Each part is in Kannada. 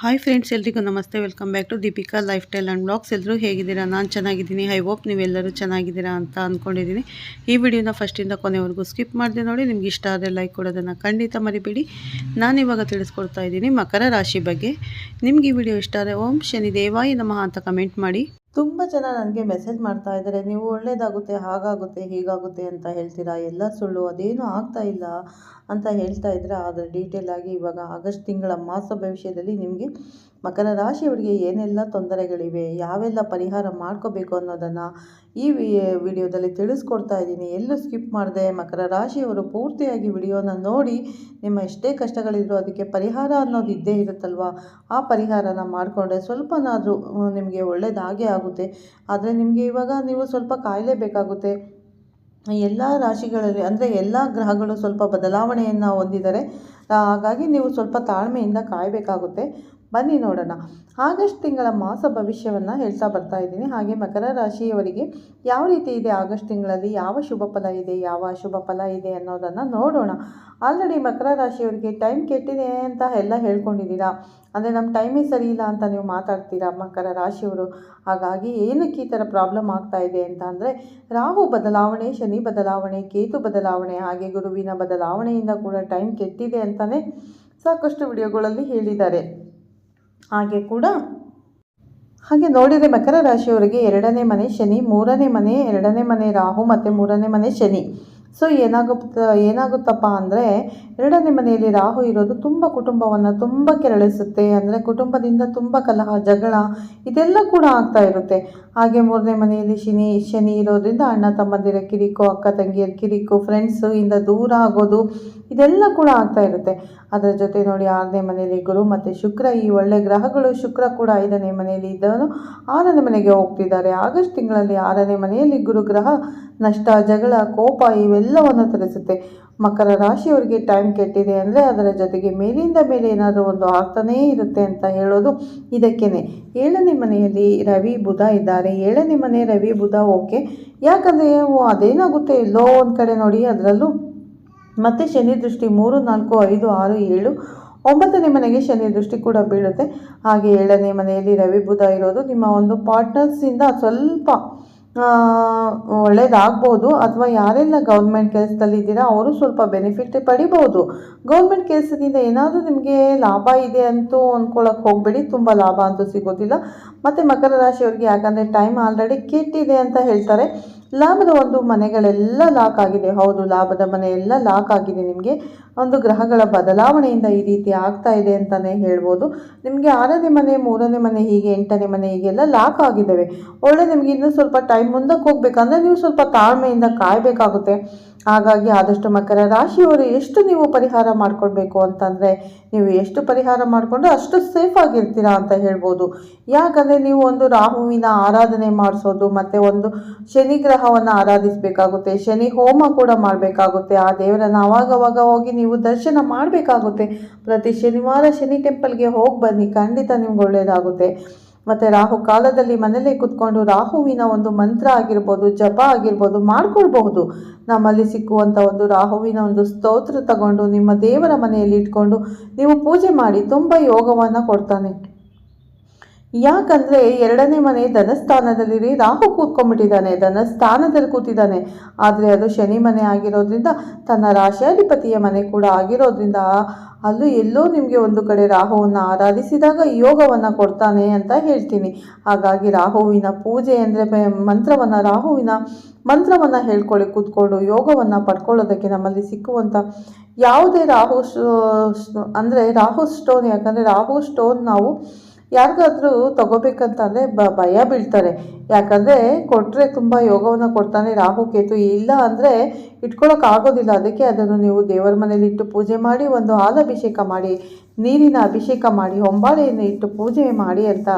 ಹಾಯ್ ಫ್ರೆಂಡ್ಸ್ ಎಲ್ರಿಗೂ ನಮಸ್ತೆ. Welcome back to Deepika life style and vlogs ಎಲ್ಲರೂ ಹೇಗಿದ್ದೀರಾ? ನಾನು ಚೆನ್ನಾಗಿದ್ದೀನಿ. ಐ ಹೋಪ್ ನೀವೆಲ್ಲರೂ ಚೆನ್ನಾಗಿದ್ದೀರಾ ಅಂತ ಅಂದ್ಕೊಂಡಿದ್ದೀನಿ ಈ ವಿಡಿಯೋನ ಫಸ್ಟಿಂದ ಕೊನೆವರೆಗೂ ಸ್ಕಿಪ್ ಮಾಡಿದೆ ನೋಡಿ. ನಿಮ್ಗೆ ಇಷ್ಟ ಆದರೆ ಲೈಕ್ ಕೊಡೋದನ್ನು ಖಂಡಿತ ಮರಿಬೇಡಿ. ನಾನಿವಾಗ ತಿಳಿಸ್ಕೊಡ್ತಾ ಇದ್ದೀನಿ ಮಕರ ರಾಶಿ ಬಗ್ಗೆ. ನಿಮ್ಗೆ ಈ ವಿಡಿಯೋ ಇಷ್ಟ ಆದರೆ ಓಂ ಶನಿ ದೇವಾಯಿ ನಮಃ ಅಂತ ಕಮೆಂಟ್ ಮಾಡಿ. ತುಂಬ ಜನ ನನಗೆ ಮೆಸೇಜ್ ಮಾಡ್ತಾ ಇದ್ದಾರೆ, ನೀವು ಒಳ್ಳೇದಾಗುತ್ತೆ, ಹಾಗಾಗುತ್ತೆ, ಹೀಗಾಗುತ್ತೆ ಅಂತ ಹೇಳ್ತೀರಾ? ಎಲ್ಲ ಸುಳ್ಳು, ಅದೇನು ಆಗ್ತಾ ಇಲ್ಲ ಅಂತ ಹೇಳ್ತಾ ಇದ್ರೆ, ಆದರೆ ಡೀಟೇಲ್ ಆಗಿ ಇವಾಗ ಆಗಸ್ಟ್ ತಿಂಗಳ ಮಾಸ ಭವಿಷ್ಯದಲ್ಲಿ ನಿಮಗೆ ಮಕರ ರಾಶಿಯವರಿಗೆ ಏನೆಲ್ಲ ತೊಂದರೆಗಳಿವೆ, ಯಾವೆಲ್ಲ ಪರಿಹಾರ ಮಾಡ್ಕೋಬೇಕು ಅನ್ನೋದನ್ನು ಈ ವಿಡಿಯೋದಲ್ಲಿ ತಿಳಿಸ್ಕೊಡ್ತಾ ಇದ್ದೀನಿ. ಎಲ್ಲೂ ಸ್ಕಿಪ್ ಮಾಡಿದೆ, ಮಕರ ರಾಶಿಯವರು ಪೂರ್ತಿಯಾಗಿ ವಿಡಿಯೋನ ನೋಡಿ, ನಿಮ್ಮ ಎಷ್ಟೇ ಕಷ್ಟಗಳಿದ್ರು ಅದಕ್ಕೆ ಪರಿಹಾರ ಅನ್ನೋದು ಇದ್ದೇ ಇರುತ್ತಲ್ವ? ಆ ಪರಿಹಾರನ ಮಾಡಿಕೊಂಡ್ರೆ ಸ್ವಲ್ಪನಾದರೂ ನಿಮಗೆ ಒಳ್ಳೆಯದಾಗೇ ಆಗುತ್ತೆ. ಆದರೆ ನಿಮಗೆ ಇವಾಗ ನೀವು ಸ್ವಲ್ಪ ಕಾಯಲೇಬೇಕಾಗುತ್ತೆ ಎಲ್ಲ ರಾಶಿಗಳಲ್ಲಿ, ಅಂದರೆ ಎಲ್ಲ ಗ್ರಹಗಳು ಸ್ವಲ್ಪ ಬದಲಾವಣೆಯನ್ನು ಹೊಂದಿದ್ದಾರೆ ಹಾಗಾಗಿ ನೀವು ಸ್ವಲ್ಪ ತಾಳ್ಮೆಯಿಂದ ಕಾಯಬೇಕಾಗುತ್ತೆ. ಬನ್ನಿ ನೋಡೋಣ. ಆಗಸ್ಟ್ ತಿಂಗಳ ಮಾಸ ಭವಿಷ್ಯವನ್ನು ಹೇಳ್ತಾ ಬರ್ತಾ ಇದ್ದೀನಿ. ಹಾಗೆ ಮಕರ ರಾಶಿಯವರಿಗೆ ಯಾವ ರೀತಿ ಇದೆ ಆಗಸ್ಟ್ ತಿಂಗಳಲ್ಲಿ? ಯಾವ ಶುಭ ಫಲ ಇದೆ? ಯಾವ ಅಶುಭ ಫಲ ಇದೆ ಅನ್ನೋದನ್ನು ನೋಡೋಣ. ಆಲ್ರೆಡಿ ಮಕರ ರಾಶಿಯವರಿಗೆ ಟೈಮ್ ಕೆಟ್ಟಿದೆ ಅಂತ ಎಲ್ಲ ಹೇಳ್ಕೊಂಡಿದ್ದೀರಾ? ಅಂದರೆ ನಮ್ಮ ಟೈಮೇ ಸರಿ ಇಲ್ಲ ಅಂತ ನೀವು ಮಾತಾಡ್ತೀರಾ ಮಕರ ರಾಶಿಯವರು? ಹಾಗಾಗಿ ಏನಕ್ಕೆ ಈ ಥರ ಪ್ರಾಬ್ಲಮ್ ಆಗ್ತಾ ಇದೆ ಅಂತ ಅಂದರೆ ರಾಹು ಬದಲಾವಣೆ, ಶನಿ ಬದಲಾವಣೆ, ಕೇತು ಬದಲಾವಣೆ, ಹಾಗೆ ಗುರುವಿನ ಬದಲಾವಣೆಯಿಂದ ಕೂಡ ಟೈಮ್ ಕೆಟ್ಟಿದೆ ಅಂತಲೇ ಸಾಕಷ್ಟು ವಿಡಿಯೋಗಳಲ್ಲಿ ಹೇಳಿದ್ದಾರೆ. ಹಾಗೆ ಕೂಡ ಹಾಗೆ ನೋಡಿದರೆ ಮಕರ ರಾಶಿಯವರಿಗೆ ಎರಡನೇ ಮನೆ ಶನಿ, ಮೂರನೇ ಮನೆ, ಎರಡನೇ ಮನೆ ರಾಹು ಮತ್ತು ಮೂರನೇ ಮನೆ ಶನಿ. ಸೊ ಏನಾಗುತ್ತೆ, ಏನಾಗುತ್ತಪ್ಪ ಅಂದರೆ, ಎರಡನೇ ಮನೆಯಲ್ಲಿ ರಾಹು ಇರೋದು ತುಂಬ ಕುಟುಂಬವನ್ನು ತುಂಬ ಕೆರಳಿಸುತ್ತೆ, ಅಂದರೆ ಕುಟುಂಬದಿಂದ ತುಂಬ ಕಲಹ, ಜಗಳ, ಇದೆಲ್ಲ ಕೂಡ ಆಗ್ತಾ ಇರುತ್ತೆ. ಹಾಗೆ ಮೂರನೇ ಮನೆಯಲ್ಲಿ ಶನಿ ಶನಿ ಇರೋದ್ರಿಂದ ಅಣ್ಣ ತಮ್ಮಂದಿರ ಕಿರಿಕು, ಅಕ್ಕ ತಂಗಿಯರ ಕಿರಿಕು ಫ್ರೆಂಡ್ಸು ಇಂದ ದೂರ ಆಗೋದು, ಇದೆಲ್ಲ ಕೂಡ ಆಗ್ತಾ ಇರುತ್ತೆ. ಅದರ ಜೊತೆ ನೋಡಿ ಆರನೇ ಮನೆಯಲ್ಲಿ ಗುರು ಮತ್ತು ಶುಕ್ರ, ಈ ಒಳ್ಳೆ ಗ್ರಹಗಳು ಶುಕ್ರ ಕೂಡ ಐದನೇ ಮನೆಯಲ್ಲಿ ಇದ್ದವರು ಆರನೇ ಮನೆಗೆ ಹೋಗ್ತಿದ್ದಾರೆ. ಆಗಸ್ಟ್ ತಿಂಗಳಲ್ಲಿ ಆರನೇ ಮನೆಯಲ್ಲಿ ಗುರುಗ್ರಹ ನಷ್ಟ, ಜಗಳ, ಕೋಪ ಇವೆಲ್ಲವನ್ನು ತರಿಸುತ್ತೆ ಮಕರ ರಾಶಿಯವರಿಗೆ ಟೈಮ್ ಕೆಟ್ಟಿದೆ ಅಂದರೆ ಅದರ ಜೊತೆಗೆ ಮೇಲಿಂದ ಮೇಲೆ ಏನಾದರೂ ಒಂದು ಆಗ್ತಾನೇ ಇರುತ್ತೆ ಅಂತ ಹೇಳೋದು ಇದಕ್ಕೇನೆ. ಏಳನೇ ಮನೆಯಲ್ಲಿ ರವಿ ಬುಧ ಇದ್ದಾರೆ. ಏಳನೇ ಮನೆ ರವಿ ಬುಧ, ಓಕೆ. ಯಾಕಂದರೆ ಅದೇನಾಗುತ್ತೆ ಎಲ್ಲೋ ಒಂದು ಕಡೆ ನೋಡಿ, ಅದರಲ್ಲೂ ಮತ್ತು ಶನಿ ದೃಷ್ಟಿ ಮೂರು, ನಾಲ್ಕು, ಐದು, ಆರು, ಏಳು, ಒಂಬತ್ತನೇ ಮನೆಗೆ ಶನಿ ದೃಷ್ಟಿ ಕೂಡ ಬೀಳುತ್ತೆ. ಹಾಗೆ ಏಳನೇ ಮನೆಯಲ್ಲಿ ರವಿ ಬುಧ ಇರೋದು ನಿಮ್ಮ ಒಂದು ಪಾರ್ಟ್ನರ್ಸಿಂದ ಸ್ವಲ್ಪ ಒಳ್ಳೇದಾಗ್ಬೋದು ಅಥವಾ ಯಾರೆಲ್ಲ ಗೌರ್ಮೆಂಟ್ ಕೆಲಸದಲ್ಲಿದ್ದೀರಾ ಅವರು ಸ್ವಲ್ಪ ಬೆನಿಫಿಟ್ ಪಡಿಬೋದು. ಗೌರ್ಮೆಂಟ್ ಕೆಲಸದಿಂದ ಏನಾದರೂ ನಿಮಗೆ ಲಾಭ ಇದೆ ಅಂತೂ ಅಂದ್ಕೊಳ್ಳೋಕೆ ಹೋಗಬೇಡಿ, ತುಂಬ ಲಾಭ ಅಂತೂ ಸಿಗೋದಿಲ್ಲ. ಮತ್ತು ಮಕರ ರಾಶಿಯವ್ರಿಗೆ ಯಾಕಂದರೆ ಟೈಮ್ ಆಲ್ರೆಡಿ ಕೆಟ್ಟಿದೆ ಅಂತ ಹೇಳ್ತಾರೆ. ಲಾಭದ ಒಂದು ಮನೆಗಳೆಲ್ಲ ಲಾಕ್ ಆಗಿದೆ. ಹೌದು, ಲಾಭದ ಮನೆ ಎಲ್ಲ ಲಾಕ್ ಆಗಿದೆ ನಿಮಗೆ. ಒಂದು ಗ್ರಹಗಳ ಬದಲಾವಣೆಯಿಂದ ಈ ರೀತಿ ಆಗ್ತಾ ಇದೆ ಅಂತಲೇ ಹೇಳ್ಬೋದು. ನಿಮಗೆ ಆರನೇ ಮನೆ, ಮೂರನೇ ಮನೆ ಹೀಗೆ, ಎಂಟನೇ ಮನೆ ಹೀಗೆಲ್ಲ ಲಾಕ್ ಆಗಿದ್ದಾವೆ. ಒಳ್ಳೆ ನಿಮಗೆ ಇನ್ನೂ ಸ್ವಲ್ಪ ಟೈಮ್ ಮುಂದಕ್ಕೆ ಹೋಗ್ಬೇಕಂದ್ರೆ ನೀವು ಸ್ವಲ್ಪ ತಾಳ್ಮೆಯಿಂದ ಕಾಯಬೇಕಾಗುತ್ತೆ. ಹಾಗಾಗಿ ಆದಷ್ಟು ಮಕರ ರಾಶಿಯವರು, ಎಷ್ಟು ನೀವು ಪರಿಹಾರ ಮಾಡಿಕೊಳ್ಬೇಕು ಅಂತಂದರೆ, ನೀವು ಎಷ್ಟು ಪರಿಹಾರ ಮಾಡಿಕೊಂಡು ಅಷ್ಟು ಸೇಫ್ ಆಗಿರ್ತೀರಾ ಅಂತ ಹೇಳ್ಬೋದು. ಯಾಕಂದರೆ ನೀವು ಒಂದು ರಾಹುವಿನ ಆರಾಧನೆ ಮಾಡಿಸೋದು ಮತ್ತು ಒಂದು ಶನಿ ಗ್ರಹವನ್ನು ಆರಾಧಿಸಬೇಕಾಗುತ್ತೆ, ಶನಿ ಹೋಮ ಕೂಡ ಮಾಡಬೇಕಾಗುತ್ತೆ, ಆ ದೇವರನ್ನು ಅವಾಗವಾಗ ಹೋಗಿ ನೀವು ದರ್ಶನ ಮಾಡಬೇಕಾಗುತ್ತೆ. ಪ್ರತಿ ಶನಿವಾರ ಶನಿ ಟೆಂಪಲ್ಗೆ ಹೋಗಿ ಬನ್ನಿ, ಖಂಡಿತ ನಿಮ್ಗೆ ಒಳ್ಳೆಯದಾಗುತ್ತೆ ಮತ್ತು ರಾಹು ಕಾಲದಲ್ಲಿ ಮನೇಲೇ ಕುತ್ಕೊಂಡು ರಾಹುವಿನ ಒಂದು ಮಂತ್ರ ಆಗಿರ್ಬೋದು, ಜಪ ಆಗಿರ್ಬೋದು ಮಾಡ್ಕೊಳ್ಬಹುದು. ನಮ್ಮಲ್ಲಿ ಸಿಕ್ಕುವಂಥ ಒಂದು ರಾಹುವಿನ ಒಂದು ಸ್ತೋತ್ರ ತಗೊಂಡು ನಿಮ್ಮ ದೇವರ ಮನೆಯಲ್ಲಿ ಇಟ್ಕೊಂಡು ನೀವು ಪೂಜೆ ಮಾಡಿ ತುಂಬ ಯೋಗವನ್ನು ಕೊಡ್ತಾನೆ. ಯಾಕಂದರೆ ಎರಡನೇ ಮನೆ ಧನಸ್ಥಾನದಲ್ಲಿ ರಾಹು ಕೂತ್ಕೊಂಡ್ಬಿಟ್ಟಿದ್ದಾನೆ, ಧನಸ್ಥಾನದಲ್ಲಿ ಕೂತಿದ್ದಾನೆ. ಆದರೆ ಅದು ಶನಿ ಮನೆ ಆಗಿರೋದ್ರಿಂದ ತನ್ನ ರಾಶಿಯಾಧಿಪತಿಯ ಮನೆ ಕೂಡ ಆಗಿರೋದ್ರಿಂದ ಅಲ್ಲೂ ಎಲ್ಲೋ ನಿಮಗೆ ಒಂದು ಕಡೆ ರಾಹುವನ್ನು ಆರಾಧಿಸಿದಾಗ ಯೋಗವನ್ನು ಕೊಡ್ತಾನೆ ಅಂತ ಹೇಳ್ತೀನಿ. ಹಾಗಾಗಿ ರಾಹುವಿನ ಪೂಜೆ ಅಂದರೆ ಮಂತ್ರವನ್ನು, ರಾಹುವಿನ ಮಂತ್ರವನ್ನು ಹೇಳ್ಕೊಳ್ಳಿ, ಕೂತ್ಕೊಂಡು ಯೋಗವನ್ನು ಪಡ್ಕೊಳ್ಳೋದಕ್ಕೆ ನಮ್ಮಲ್ಲಿ ಸಿಕ್ಕುವಂಥ ಯಾವುದೇ ರಾಹು ಅಂದರೆ ರಾಹು ಸ್ಟೋನ್, ಯಾಕಂದರೆ ರಾಹು ಸ್ಟೋನ್ ನಾವು ಯಾರಿಗಾದ್ರೂ ತಗೋಬೇಕಂತಂದರೆ ಬ, ಭಯ ಬೀಳ್ತಾರೆ. ಯಾಕಂದರೆ ಕೊಟ್ಟರೆ ತುಂಬ ಯೋಗವನ್ನು ಕೊಡ್ತಾನೆ ರಾಹು, ಕೇತು, ಇಲ್ಲ ಅಂದರೆ ಇಟ್ಕೊಳ್ಳೋಕೆ ಆಗೋದಿಲ್ಲ. ಅದಕ್ಕೆ ಅದನ್ನು ನೀವು ದೇವರ ಮನೇಲಿ ಇಟ್ಟು ಪೂಜೆ ಮಾಡಿ, ಒಂದು ಹಾಲಭಿಷೇಕ ಮಾಡಿ, ನೀರಿನ ಅಭಿಷೇಕ ಮಾಡಿ, ಹೊಂಬಾಳೆಯನ್ನು ಇಟ್ಟು ಪೂಜೆ ಮಾಡಿ ಅಂತ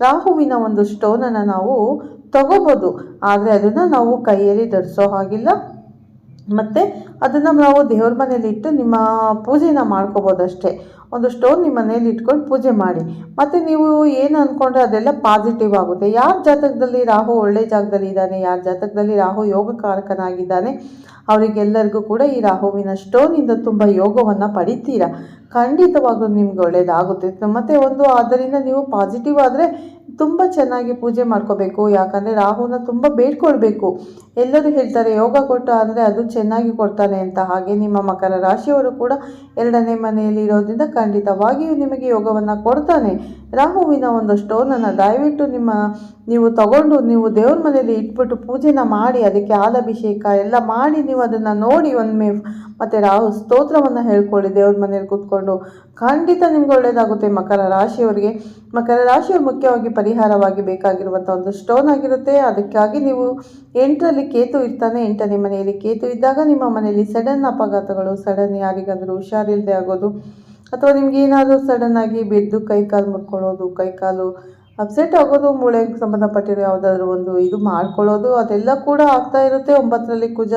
ರಾಹುವಿನ ಒಂದು ಸ್ಟೋನನ್ನು ನಾವು ತಗೋಬೋದು. ಆದರೆ ಅದನ್ನು ನಾವು ಕೈಯಲ್ಲಿ ಧರಿಸೋ ಹಾಗಿಲ್ಲ. ಮತ್ತು ಅದನ್ನು ನಾವು ದೇವ್ರ ಮನೇಲಿ ಇಟ್ಟು ನಿಮ್ಮ ಪೂಜೆನ ಮಾಡ್ಕೋಬೋದು ಅಷ್ಟೇ ಒಂದು ಸ್ಟೋನ್ ನಿಮ್ಮ ಮನೇಲಿ ಇಟ್ಕೊಂಡು ಪೂಜೆ ಮಾಡಿ. ಮತ್ತು ನೀವು ಏನು ಅಂದ್ಕೊಂಡ್ರೆ ಅದೆಲ್ಲ ಪಾಸಿಟಿವ್ ಆಗುತ್ತೆ. ಯಾರ ಜಾತಕದಲ್ಲಿ ರಾಹು ಒಳ್ಳೆ ಜಾಗದಲ್ಲಿ ಇದ್ದಾನೆ, ಯಾರ ಜಾತಕದಲ್ಲಿ ರಾಹು ಯೋಗಕಾರಕನಾಗಿದ್ದಾನೆ, ಅವರಿಗೆಲ್ಲರಿಗೂ ಕೂಡ ಈ ರಾಹುವಿನ ಸ್ಟೋನಿಂದ ತುಂಬ ಯೋಗವನ್ನು ಪಡಿತೀರಾ? ಖಂಡಿತವಾಗ್ಲೂ ನಿಮ್ಗೆ ಒಳ್ಳೆಯದಾಗುತ್ತೆ ಮತ್ತು ಒಂದು ಆದ್ದರಿಂದ ನೀವು ಪಾಸಿಟಿವ್ ಆದರೆ ತುಂಬ ಚೆನ್ನಾಗಿ ಪೂಜೆ ಮಾಡ್ಕೋಬೇಕು. ಯಾಕಂದರೆ ರಾಹುನ ತುಂಬ ಬೇಡ್ಕೊಳ್ಬೇಕು. ಎಲ್ಲರೂ ಹೇಳ್ತಾರೆ, ಯೋಗ ಕೊಟ್ಟ ಅಂದರೆ ಅದು ಚೆನ್ನಾಗಿ ಕೊಡ್ತಾನೆ ಅಂತ. ಹಾಗೆ ನಿಮ್ಮ ಮಕರ ರಾಶಿಯವರು ಕೂಡ ಎರಡನೇ ಮನೆಯಲ್ಲಿ ಇರೋದ್ರಿಂದ ಖಂಡಿತವಾಗಿಯೂ ನಿಮಗೆ ಯೋಗವನ್ನು ಕೊಡ್ತಾನೆ. ರಾಹುವಿನ ಒಂದು ಸ್ಟೋನನ್ನು ದಯವಿಟ್ಟು ನಿಮ್ಮ, ನೀವು ತಗೊಂಡು ನೀವು ದೇವ್ರ ಮನೆಯಲ್ಲಿ ಇಟ್ಬಿಟ್ಟು ಪೂಜೆನ ಮಾಡಿ, ಅದಕ್ಕೆ ಹಾಲಭಿಷೇಕ ಎಲ್ಲ ಮಾಡಿ, ನೀವು ಅದನ್ನು ನೋಡಿ ಒಂದು ಮತ್ತು ರಾಹು ಸ್ತೋತ್ರವನ್ನು ಹೇಳ್ಕೊಳ್ಳಿ ದೇವ್ರ ಮನೇಲಿ ಕೂತ್ಕೊಂಡು. ಖಂಡಿತ ನಿಮ್ಗೆ ಒಳ್ಳೆಯದಾಗುತ್ತೆ ಮಕರ ರಾಶಿಯವರಿಗೆ. ಮಕರ ರಾಶಿಯವ್ರು ಮುಖ್ಯವಾಗಿ ಪರಿಹಾರವಾಗಿ ಬೇಕಾಗಿರುವಂಥ ಒಂದು ಸ್ಟೋನ್ ಆಗಿರುತ್ತೆ. ಅದಕ್ಕಾಗಿ ನೀವು ಎಂಟರಲ್ಲಿ ಕೇತು ಇರ್ತಾನೆ, ಎಂಟನೇ ಮನೆಯಲ್ಲಿ ಕೇತು ಇದ್ದಾಗ ನಿಮ್ಮ ಮನೆಯಲ್ಲಿ ಸಡನ್ ಅಪಘಾತಗಳು, ಸಡನ್ ಯಾರಿಗಾದರೂ ಹುಷಾರಿಲ್ಲದೆ ಆಗೋದು ಅಥವಾ ನಿಮ್ಗೆ ಏನಾದರೂ ಸಡನ್ ಆಗಿ ಬಿದ್ದು ಕೈ ಕಾಲು ಮುಟ್ಕೊಳ್ಳೋದು ಕೈ ಕಾಲು ಅಪ್ಸೆಟ್ ಆಗೋದು ಮೂಳೆಗೆ ಸಂಬಂಧಪಟ್ಟಿರೋ ಯಾವುದಾದ್ರೂ ಒಂದು ಇದು ಮಾಡ್ಕೊಳ್ಳೋದು, ಅದೆಲ್ಲ ಕೂಡ ಆಗ್ತಾ ಇರುತ್ತೆ. ಒಂಬತ್ತರಲ್ಲಿ ಕುಜ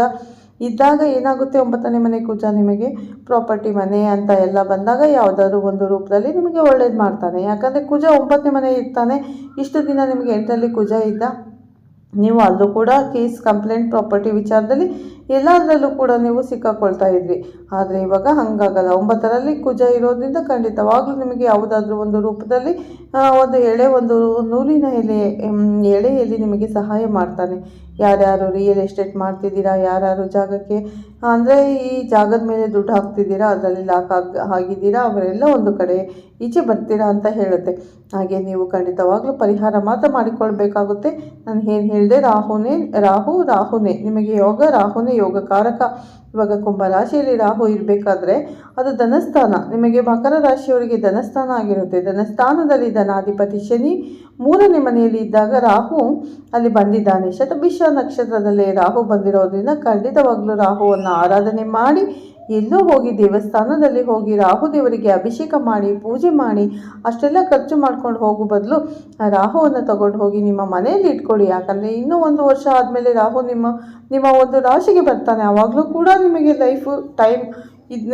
ಇದ್ದಾಗ ಏನಾಗುತ್ತೆ? ಒಂಬತ್ತನೇ ಮನೆ ಕುಜ ನಿಮಗೆ ಪ್ರಾಪರ್ಟಿ ಮನೆ ಅಂತ ಎಲ್ಲ ಬಂದಾಗ ಯಾವುದಾದ್ರೂ ಒಂದು ರೂಪದಲ್ಲಿ ನಿಮಗೆ ಒಳ್ಳೇದು ಮಾಡ್ತಾನೆ. ಯಾಕಂದರೆ ಕುಜ ಒಂಬತ್ತನೇ ಮನೆ ಇರ್ತಾನೆ. ಇಷ್ಟು ದಿನ ನಿಮಗೆ ಎಂಟರಲ್ಲಿ ಕುಜ ಇದ್ದ, ನೀವು ಅಲ್ಲೂ ಕೂಡ ಕೇಸ್ ಕಂಪ್ಲೇಂಟ್ ಪ್ರಾಪರ್ಟಿ ವಿಚಾರದಲ್ಲಿ ಎಲ್ಲದರಲ್ಲೂ ಕೂಡ ನೀವು ಸಿಕ್ಕಾಕೊಳ್ತಾ ಇದ್ವಿ ಆದರೆ ಇವಾಗ ಹಾಗಾಗಲ್ಲ. ಒಂಬತ್ತರಲ್ಲಿ ಕುಜ ಇರೋದ್ರಿಂದ ಖಂಡಿತವಾಗ್ಲೂ ನಿಮಗೆ ಯಾವುದಾದ್ರೂ ಒಂದು ರೂಪದಲ್ಲಿ ಒಂದು ಎಳೆ, ಒಂದು ನೂಲಿನ ಎಲೆ ಎಳೆಯಲ್ಲಿ ನಿಮಗೆ ಸಹಾಯ ಮಾಡ್ತಾನೆ. ಯಾರ್ಯಾರು ರಿಯಲ್ ಎಸ್ಟೇಟ್ ಮಾಡ್ತಿದ್ದೀರಾ, ಯಾರ್ಯಾರು ಜಾಗಕ್ಕೆ, ಅಂದರೆ ಈ ಜಾಗದ ಮೇಲೆ ದುಡ್ಡು ಹಾಕ್ತಿದ್ದೀರಾ, ಅದರಲ್ಲಿ ಲಾಕ್ ಆಗಿ ಆಗಿದ್ದೀರಾ ಅವರೆಲ್ಲ ಒಂದು ಕಡೆ ಈಚೆ ಬರ್ತೀರಾ ಅಂತ ಹೇಳುತ್ತೆ. ಹಾಗೆ ನೀವು ಖಂಡಿತವಾಗ್ಲೂ ಪರಿಹಾರ ಮಾತ್ರ ಮಾಡಿಕೊಳ್ಬೇಕಾಗುತ್ತೆ. ನಾನು ಏನು ಹೇಳಿದೆ, ರಾಹುನೇ, ರಾಹು, ರಾಹುನೇ, ನಿಮಗೆ ಯೋಗ, ರಾಹುನೇ ಯೋಗಕಾರಕ. ಇವಾಗ ಕುಂಭ ರಾಶಿಯಲ್ಲಿ ರಾಹು ಇರಬೇಕಾದ್ರೆ ಅದು ಧನಸ್ಥಾನ ನಿಮಗೆ ಮಕರ ರಾಶಿಯವರಿಗೆ ಧನಸ್ಥಾನ ಆಗಿರುತ್ತೆ. ಧನಸ್ಥಾನದಲ್ಲಿ ಧನಾಧಿಪತಿ ಶನಿ ಮೂರನೇ ಮನೆಯಲ್ಲಿ ಇದ್ದಾಗ ರಾಹು ಅಲ್ಲಿ ಬಂದಿದ್ದಾನೆ. ಶತಭಿಷ ನಕ್ಷತ್ರದಲ್ಲಿ ರಾಹು ಬಂದಿರೋದ್ರಿಂದ ಖಂಡಿತವಾಗ್ಲೂ ರಾಹುವನ್ನು ಆರಾಧನೆ ಮಾಡಿ ಎಲ್ಲೋ ಹೋಗಿ ದೇವಸ್ಥಾನದಲ್ಲಿ ಹೋಗಿ ರಾಹು ದೇವರಿಗೆ ಅಭಿಷೇಕ ಮಾಡಿ, ಪೂಜೆ ಮಾಡಿ, ಅಷ್ಟೆಲ್ಲ ಖರ್ಚು ಮಾಡ್ಕೊಂಡು ಹೋಗೋ ಬದಲು ರಾಹುವನ್ನು ತಗೊಂಡು ಹೋಗಿ ನಿಮ್ಮ ಮನೆಯಲ್ಲಿ ಇಟ್ಕೊಳ್ಳಿ. ಯಾಕಂದರೆ ಇನ್ನೂ ಒಂದು ವರ್ಷ ಆದಮೇಲೆ ರಾಹು ನಿಮ್ಮ ನಿಮ್ಮ ಒಂದು ರಾಶಿಗೆ ಬರ್ತಾನೆ. ಆವಾಗಲೂ ಕೂಡ ನಿಮಗೆ ಲೈಫು ಟೈಮ್ ಇದನ್ನ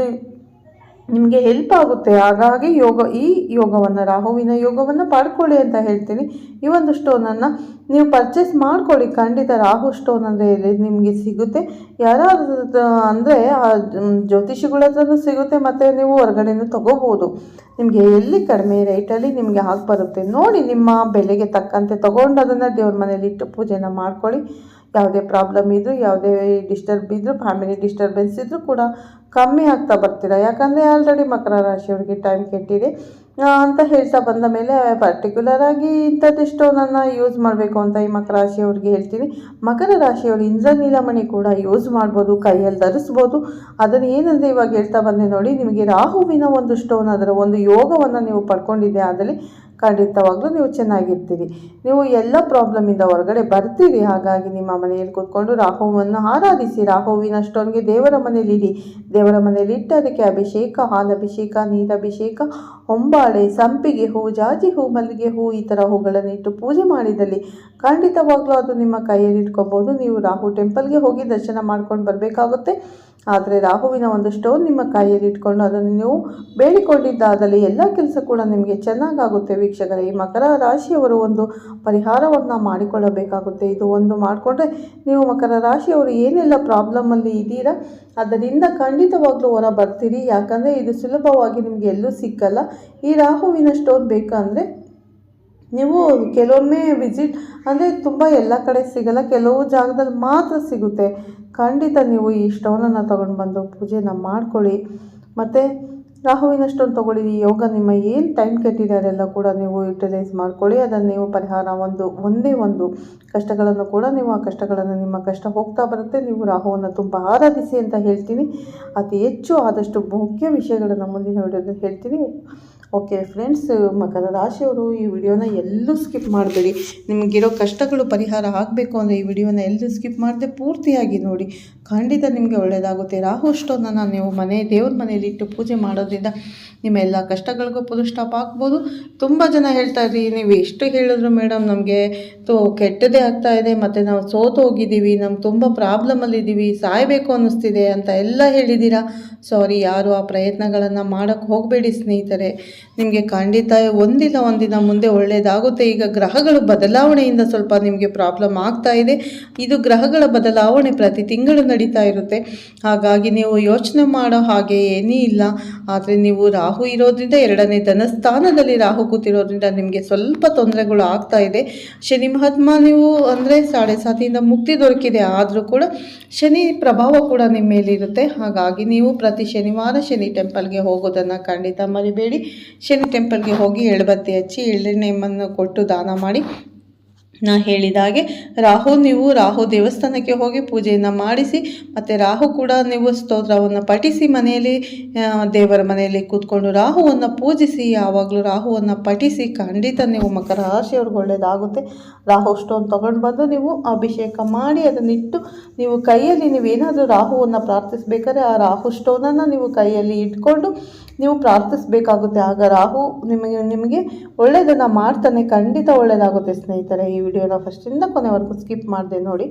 ನಿಮಗೆ ಹೆಲ್ಪ್ ಆಗುತ್ತೆ. ಹಾಗಾಗಿ ಯೋಗ, ಈ ಯೋಗವನ್ನು, ರಾಹುವಿನ ಯೋಗವನ್ನು ಪಡ್ಕೊಳ್ಳಿ ಅಂತ ಹೇಳ್ತೀನಿ. ಈ ಒಂದು ಸ್ಟೋನನ್ನು ನೀವು ಪರ್ಚೇಸ್ ಮಾಡ್ಕೊಳ್ಳಿ. ಖಂಡಿತ ರಾಹು ಸ್ಟೋನ್ ಅಂದರೆ ಎಲ್ಲಿ ನಿಮಗೆ ಸಿಗುತ್ತೆ. ಯಾರಾದ್ರೂ, ಅಂದರೆ ಜ್ಯೋತಿಷಿಗಳ ಹತ್ರನೂ ಸಿಗುತ್ತೆ ಮತ್ತು ನೀವು ಹೊರಗಡೆನೂ ತಗೋಬೋದು. ನಿಮಗೆ ಎಲ್ಲಿ ಕಡಿಮೆ ರೇಟಲ್ಲಿ ನಿಮಗೆ ಹಾಕಿ ಬರುತ್ತೆ. ನೋಡಿ ನಿಮ್ಮ ಬೆಲೆಗೆ ತಕ್ಕಂತೆ ತೊಗೊಂಡು ಅದನ್ನು ದೇವ್ರ ಮನೇಲಿ ಇಟ್ಟು ಪೂಜೆನ ಮಾಡ್ಕೊಳ್ಳಿ. ಯಾವುದೇ ಪ್ರಾಬ್ಲಮ್ ಇದ್ದರೂ ಯಾವುದೇ ಡಿಸ್ಟರ್ಬ್ ಇದ್ದರೂ ಫ್ಯಾಮಿಲಿ ಡಿಸ್ಟರ್ಬೆನ್ಸ್ ಇದ್ದರೂ ಕೂಡ ಕಮ್ಮಿ ಆಗ್ತಾ ಬರ್ತೀರಾ? ಯಾಕಂದರೆ ಆಲ್ರೆಡಿ ಮಕರ ರಾಶಿಯವರಿಗೆ ಟೈಮ್ ಕೆಟ್ಟಿದೆ. ಅಂತ ಹೇಳ್ತಾ ಬಂದ ಮೇಲೆ ಪರ್ಟಿಕ್ಯುಲರ್ ಆಗಿ ಇಂಥದ್ದಿಷ್ಟು ನನ್ನ ಯೂಸ್ ಮಾಡಬೇಕು ಅಂತ ಈ ಮಕರ ರಾಶಿಯವ್ರಿಗೆ ಹೇಳ್ತೀನಿ. ಮಕರ ರಾಶಿಯವರು ಇಂದ್ರನೀಲಮಣಿ ಕೂಡ ಯೂಸ್ ಮಾಡ್ಬೋದು, ಕೈಯಲ್ಲಿ ಧರಿಸ್ಬೋದು. ಅದನ್ನು ಏನಂದರೆ ಇವಾಗ ಹೇಳ್ತಾ ಬಂದೆ ನೋಡಿ, ನಿಮಗೆ ರಾಹುವಿನ ಒಂದು ಸ್ಟೋನ್ ಅದರ ಒಂದು ಯೋಗವನ್ನು ನೀವು ಪಡ್ಕೊಂಡಿದ್ದೆ ಆದಲ್ಲಿ ಖಂಡಿತವಾಗ್ಲೂ ನೀವು ಚೆನ್ನಾಗಿರ್ತೀರಿ. ನೀವು ಎಲ್ಲ ಪ್ರಾಬ್ಲಮಿಂದ ಹೊರಗಡೆ ಬರ್ತೀರಿ. ಹಾಗಾಗಿ ನಿಮ್ಮ ಮನೆಯಲ್ಲಿ ಕೂತ್ಕೊಂಡು ರಾಹುವನ್ನು ಆರಾಧಿಸಿ. ರಾಹುವಿನ ಸ್ಟೋನ್ಗೆ ದೇವರ ಮನೆಯಲ್ಲಿ ಇಡಿ. ದೇವರ ಮನೆಯಲ್ಲಿ ಇಟ್ಟು ಅದಕ್ಕೆ ಅಭಿಷೇಕ, ಹಾಲಭಿಷೇಕ, ನೀರಭಿಷೇಕ, ಹೊಂಬಾಳೆ, ಸಂಪಿಗೆ ಹೂ, ಜಾಜಿ ಹೂ, ಮಲ್ಲಿಗೆ ಹೂ ಈ ಥರ ಹೂಗಳನ್ನು ಇಟ್ಟು ಪೂಜೆ ಮಾಡಿದಲ್ಲಿ ಖಂಡಿತವಾಗ್ಲೂ ಅದು ನಿಮ್ಮ ಕೈಯಲ್ಲಿ ಇಟ್ಕೊಬೋದು. ನೀವು ರಾಹು ಟೆಂಪಲ್ಗೆ ಹೋಗಿ ದರ್ಶನ ಮಾಡ್ಕೊಂಡು ಬರಬೇಕಾಗುತ್ತೆ. ಆದರೆ ರಾಹುವಿನ ಒಂದು ಸ್ಟೋನ್ ನಿಮ್ಮ ಕೈಯಲ್ಲಿ ಇಟ್ಕೊಂಡು ಅದನ್ನು ನೀವು ಬೇಡಿಕೊಂಡಿದ್ದಾದಲ್ಲಿ ಎಲ್ಲ ಕೆಲಸ ಕೂಡ ನಿಮಗೆ ಚೆನ್ನಾಗಾಗುತ್ತೆ ವೀಕ್ಷಕರೇ. ಈ ಮಕರ ರಾಶಿಯವರು ಒಂದು ಪರಿಹಾರವನ್ನು ಮಾಡಿಕೊಳ್ಳಬೇಕಾಗುತ್ತೆ. ಇದು ಒಂದು ಮಾಡಿಕೊಂಡ್ರೆ ನೀವು ಮಕರ ರಾಶಿಯವರು ಏನೆಲ್ಲ ಪ್ರಾಬ್ಲಮಲ್ಲಿ ಇದ್ದೀರಾ, ಅದರಿಂದ ಖಂಡಿತವಾಗ್ಲೂ ಹೊರ ಬರ್ತೀರಿ ಯಾಕಂದರೆ ಇದು ಸುಲಭವಾಗಿ ನಿಮಗೆ ಎಲ್ಲೂ ಸಿಕ್ಕಲ್ಲ. ಈ ರಾಹುವಿನ ಸ್ಟೋನ್ ಬೇಕಂದರೆ ನೀವು ಕೆಲವೊಮ್ಮೆ ವಿಸಿಟ್, ಅಂದರೆ ತುಂಬ ಎಲ್ಲ ಕಡೆ ಸಿಗಲ್ಲ, ಕೆಲವು ಜಾಗದಲ್ಲಿ ಮಾತ್ರ ಸಿಗುತ್ತೆ. ಖಂಡಿತ ನೀವು ಈ ಸ್ಟೋನನ್ನು ತೊಗೊಂಡು ಬಂದು ಪೂಜೆನ ಮಾಡ್ಕೊಳ್ಳಿ. ಮತ್ತು ರಾಹುವಿನ ಸ್ಟೋನ್ ತೊಗೊಳ್ಳಿ, ಈ ಯೋಗ ನಿಮ್ಮ ಏನು ಟೈಮ್ ಕೆಟ್ಟಿದ್ದಾರೆಲ್ಲ ಕೂಡ ನೀವು ಯುಟಿಲೈಸ್ ಮಾಡ್ಕೊಳ್ಳಿ. ಅದನ್ನು ನೀವು ಪರಿಹಾರ ಒಂದು, ಒಂದೇ ಒಂದು ಕಷ್ಟಗಳನ್ನು ಕೂಡ ನೀವು ಆ ಕಷ್ಟಗಳನ್ನು ನಿಮ್ಮ ಕಷ್ಟ ಹೋಗ್ತಾ ಬರುತ್ತೆ. ನೀವು ರಾಹುವನ್ನು ತುಂಬ ಆರಾಧಿಸಿ ಅಂತ ಹೇಳ್ತೀನಿ. ಅತಿ ಹೆಚ್ಚು ಆದಷ್ಟು ಮುಖ್ಯ ವಿಷಯಗಳನ್ನು ಮುಂದಿನ ವಿಡಿಯೋದಲ್ಲಿ ಹೇಳ್ತೀನಿ. ಓಕೆ ಫ್ರೆಂಡ್ಸ್ ಮಕರ ರಾಶಿಯವರು ಈ ವಿಡಿಯೋನ ಎಲ್ಲೂ ಸ್ಕಿಪ್ ಮಾಡಬೇಡಿ. ನಿಮಗಿರೋ ಕಷ್ಟಗಳು ಪರಿಹಾರ ಆಗಬೇಕು ಅಂದರೆ ಈ ವಿಡಿಯೋನ ಎಲ್ಲೂ ಸ್ಕಿಪ್ ಮಾಡದೆ ಪೂರ್ತಿಯಾಗಿ ನೋಡಿ. ಖಂಡಿತ ನಿಮಗೆ ಒಳ್ಳೆಯದಾಗುತ್ತೆ ರಾಹು ಅಷ್ಟೊಂದನ್ನು ನೀವು ಮನೆ, ದೇವ್ರ ಮನೆಯಲ್ಲಿ ಇಟ್ಟು ಪೂಜೆ ಮಾಡೋದ್ರಿಂದ ನಿಮ್ಮ ಎಲ್ಲ ಕಷ್ಟಗಳಿಗೂ ಪುಲ್ ಸ್ಟಾಪ್ ಆಗ್ಬೋದು. ತುಂಬ ಜನ ಹೇಳ್ತಾ ಇದ್ರಿ, ನೀವು ಎಷ್ಟು ಹೇಳಿದ್ರು ಮೇಡಮ್ ನಮಗೆ ತೋ ಕೆಟ್ಟದೇ ಆಗ್ತಾ ಇದೆ, ಮತ್ತು ನಾವು ಸೋತು ಹೋಗಿದ್ದೀವಿ ನಮ್ಗೆ ತುಂಬ ಪ್ರಾಬ್ಲಮಲ್ಲಿದ್ದೀವಿ ಸಾಯಬೇಕು ಅನ್ನಿಸ್ತಿದೆ ಅಂತ ಎಲ್ಲ ಹೇಳಿದ್ದೀರಾ? ಸಾರಿ ಯಾರು ಆ ಪ್ರಯತ್ನಗಳನ್ನು ಮಾಡೋಕ್ಕೆ ಹೋಗಬೇಡಿ ಸ್ನೇಹಿತರೆ. ನಿಮಗೆ ಖಂಡಿತ ಒಂದಿನ ಒಂದಿನ ಮುಂದೆ ಒಳ್ಳೆಯದಾಗುತ್ತೆ ಈಗ ಗ್ರಹಗಳು ಬದಲಾವಣೆಯಿಂದ ಸ್ವಲ್ಪ ನಿಮಗೆ ಪ್ರಾಬ್ಲಮ್ ಆಗ್ತಾ ಇದೆ. ಇದು ಗ್ರಹಗಳ ಬದಲಾವಣೆ ಪ್ರತಿ ತಿಂಗಳು ನಡೀತಾ ಇರುತ್ತೆ. ಹಾಗಾಗಿ ನೀವು ಯೋಚನೆ ಮಾಡೋ ಹಾಗೆ ಏನೂ ಇಲ್ಲ. ಆದರೆ ನೀವು ರಾಹು ಇರೋದ್ರಿಂದ ಎರಡನೇ ಧನಸ್ಥಾನದಲ್ಲಿ ರಾಹು ಕೂತಿರೋದ್ರಿಂದ ನಿಮಗೆ ಸ್ವಲ್ಪ ತೊಂದರೆಗಳು ಆಗ್ತಾ ಇದೆ. ಶನಿ ಮಹಾತ್ಮ ನೀವು ಅಂದರೆ ಸಾಡೆ ಸಾತಿಯಿಂದ ಮುಕ್ತಿ ದೊರಕಿದೆ. ಆದರೂ ಕೂಡ ಶನಿ ಪ್ರಭಾವ ಕೂಡ ನಿಮ್ಮ ಮೇಲಿರುತ್ತೆ. ಹಾಗಾಗಿ ನೀವು ಪ್ರತಿ ಶನಿವಾರ ಶನಿ ಟೆಂಪಲ್ಗೆ ಹೋಗೋದನ್ನು ಖಂಡಿತ ಮರಿಬೇಡಿ. ಶನಿ ಟೆಂಪಲ್ಗೆ ಹೋಗಿ ಎಳ್ಬತ್ತಿ ಹಚ್ಚಿ ಎಳ್ಳೆಣ್ಣೆಯನ್ನು ಕೊಟ್ಟು ದಾನ ಮಾಡಿ. ನಾ ಹೇಳಿದ ಹಾಗೆ, ರಾಹು ನೀವು ರಾಹು ದೇವಸ್ಥಾನಕ್ಕೆ ಹೋಗಿ ಪೂಜೆಯನ್ನು ಮಾಡಿಸಿ, ಮತ್ತು ರಾಹು ಕೂಡ ನೀವು ಸ್ತೋತ್ರವನ್ನು ಪಠಿಸಿ ಮನೆಯಲ್ಲಿ ದೇವರ ಮನೆಯಲ್ಲಿ ಕೂತ್ಕೊಂಡು ರಾಹುವನ್ನು ಪೂಜಿಸಿ, ಯಾವಾಗಲೂ ರಾಹುವನ್ನು ಪಠಿಸಿ ಖಂಡಿತ ನೀವು ಮಕರ ರಾಶಿಯವ್ರಿಗೆ ಒಳ್ಳೆಯದಾಗುತ್ತೆ ರಾಹು ಸ್ಟೋನ್ ತೊಗೊಂಡು ಬಂದು ನೀವು ಅಭಿಷೇಕ ಮಾಡಿ ಅದನ್ನಿಟ್ಟು ನೀವು ಕೈಯಲ್ಲಿ ನೀವೇನಾದರೂ ರಾಹುವನ್ನು ಪ್ರಾರ್ಥಿಸಬೇಕಾದ್ರೆ ಆ ರಾಹು ಸ್ಟೋನನ್ನು ನೀವು ಕೈಯಲ್ಲಿ ಇಟ್ಕೊಂಡು ನೀವು ಪ್ರಾರ್ಥಿಸಬೇಕಾಗುತ್ತೆ. ಆಗ ರಾಹು ನಿಮಗೆ ನಿಮಗೆ ಒಳ್ಳೆಯದನ್ನು ಮಾಡ್ತಾನೆ, ಖಂಡಿತ ಒಳ್ಳೆಯದಾಗುತ್ತೆ ಸ್ನೇಹಿತರೆ. ಈ ವಿಡಿಯೋನ ಫಸ್ಟಿಂದ ಕೊನೆವರೆಗೂ ಸ್ಕಿಪ್ ಮಾಡಿದೆ ನೋಡಿ.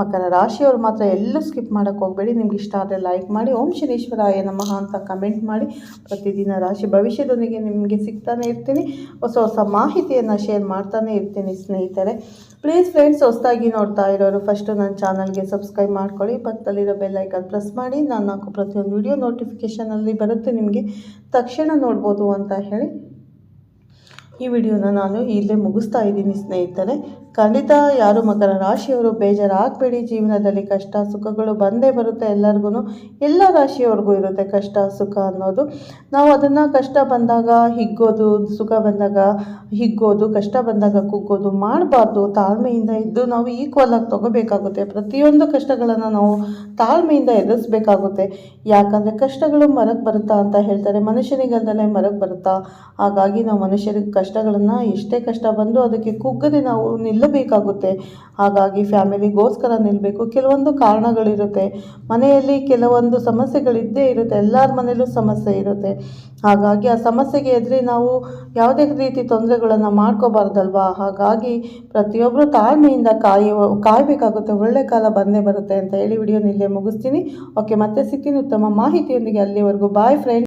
ಮಕರ ರಾಶಿಯವರು ಮಾತ್ರ ಎಲ್ಲೂ ಸ್ಕಿಪ್ ಮಾಡೋಕ್ಕೆ ಹೋಗಬೇಡಿ. ನಿಮ್ಗೆ ಇಷ್ಟ ಆದರೆ ಲೈಕ್ ಮಾಡಿ. ಓಂ ಶನೀಶ್ವರಾಯ ನಮಃ ಅಂತ ಕಮೆಂಟ್ ಮಾಡಿ. ಪ್ರತಿದಿನ ರಾಶಿ ಭವಿಷ್ಯದೊಂದಿಗೆ ನಿಮಗೆ ಸಿಗ್ತಾನೆ ಇರ್ತೀನಿ. ಹೊಸ ಹೊಸ ಮಾಹಿತಿಯನ್ನು ಶೇರ್ ಮಾಡ್ತಾನೆ ಇರ್ತೀನಿ ಸ್ನೇಹಿತರೆ. ಪ್ಲೀಸ್ ಫ್ರೆಂಡ್ಸ್ ಹೊಸದಾಗಿ ನೋಡ್ತಾ ಇರೋರು ಫಸ್ಟು ನನ್ನ ಚಾನಲ್ಗೆ ಸಬ್ಸ್ಕ್ರೈಬ್ ಮಾಡ್ಕೊಳ್ಳಿ. ಪಕ್ಕದಲ್ಲಿರೋ ಬೆಲ್ ಐಕನ್ ಪ್ರೆಸ್ ಮಾಡಿ. ನಾನು ಹಾಕೋ ಪ್ರತಿಯೊಂದು ವಿಡಿಯೋ ನೋಟಿಫಿಕೇಷನಲ್ಲಿ ಬರುತ್ತೆ. ನಿಮಗೆ ತಕ್ಷಣ ನೋಡ್ಬೋದು ಅಂತ ಹೇಳಿ. ಈ ವಿಡಿಯೋನ ನಾನು ಇಲ್ಲೇ ಮುಗಿಸ್ತಾ ಇದ್ದೀನಿ ಸ್ನೇಹಿತರೆ. ಖಂಡಿತ ಯಾರು ಮಕರ ರಾಶಿಯವರು ಬೇಜಾರಾಗಬೇಡಿ. ಜೀವನದಲ್ಲಿ ಕಷ್ಟ, ಸುಖಗಳು ಬಂದೇ ಬರುತ್ತೆ ಎಲ್ಲರಿಗೂ ಎಲ್ಲ ರಾಶಿಯವ್ರಿಗೂ ಇರುತ್ತೆ ಕಷ್ಟ, ಸುಖ ಅನ್ನೋದು. ನಾವು ಅದನ್ನು ಕಷ್ಟ ಬಂದಾಗ ಹಿಗ್ಗೋದು, ಸುಖ ಬಂದಾಗ ಹಿಗ್ಗೋದು, ಕಷ್ಟ ಬಂದಾಗ ಕುಗ್ಗೋದು ಮಾಡಬಾರ್ದು. ತಾಳ್ಮೆಯಿಂದ ಇದ್ದು ನಾವು ಈಕ್ವಲ್ ಆಗಿ ತಗೋಬೇಕಾಗುತ್ತೆ. ಪ್ರತಿಯೊಂದು ಕಷ್ಟಗಳನ್ನು ನಾವು ತಾಳ್ಮೆಯಿಂದ ಎದುರಿಸ್ಬೇಕಾಗುತ್ತೆ. ಯಾಕಂದರೆ ಕಷ್ಟಗಳು ಮರಕ್ಕೆ ಬರುತ್ತಾ ಅಂತ ಹೇಳ್ತಾರೆ. ಮನುಷ್ಯನಿಗಂದಲೇ ಮರಕ್ಕೆ ಬರುತ್ತಾ? ಹಾಗಾಗಿ ನಾವು ಮನುಷ್ಯರಿಗೆ ಕಷ್ಟಗಳನ್ನು ಎಷ್ಟೇ ಕಷ್ಟ ಬಂದರೂ ಅದಕ್ಕೆ ಕುಗ್ಗದೆ ನಾವು ನಿಲ್ಲಬೇಕಾಗುತ್ತೆ. ಹಾಗಾಗಿ ಫ್ಯಾಮಿಲಿಗೋಸ್ಕರ ನಿಲ್ಲಬೇಕು ಕೆಲವೊಂದು ಕಾರಣಗಳಿರುತ್ತೆ. ಮನೆಯಲ್ಲಿ ಕೆಲವೊಂದು ಸಮಸ್ಯೆಗಳಿದ್ದೇ ಇರುತ್ತೆ. ಎಲ್ಲರ ಮನೆಯಲ್ಲೂ ಸಮಸ್ಯೆ ಇರುತ್ತೆ. ಹಾಗಾಗಿ ಆ ಸಮಸ್ಯೆಗೆ ಎದುರಿ ನಾವು ಯಾವುದೇ ರೀತಿ ತೊಂದರೆಗಳನ್ನು ಮಾಡ್ಕೋಬಾರ್ದಲ್ವಾ? ಹಾಗಾಗಿ ಪ್ರತಿಯೊಬ್ಬರು ತಾಳ್ಮೆಯಿಂದ ಕಾಯುವ, ಕಾಯಬೇಕಾಗುತ್ತೆ. ಒಳ್ಳೆ ಕಾಲ ಬಂದೇ ಬರುತ್ತೆ ಅಂತ ಹೇಳಿ ವಿಡಿಯೋನ ಇಲ್ಲೇ ಮುಗಿಸ್ತೀನಿ. ಓಕೆ ಮತ್ತೆ ಸಿಕ್ಕಿನ ಉತ್ತಮ ಮಾಹಿತಿಯೊಂದಿಗೆ ಅಲ್ಲಿವರೆಗೂ. Boy friend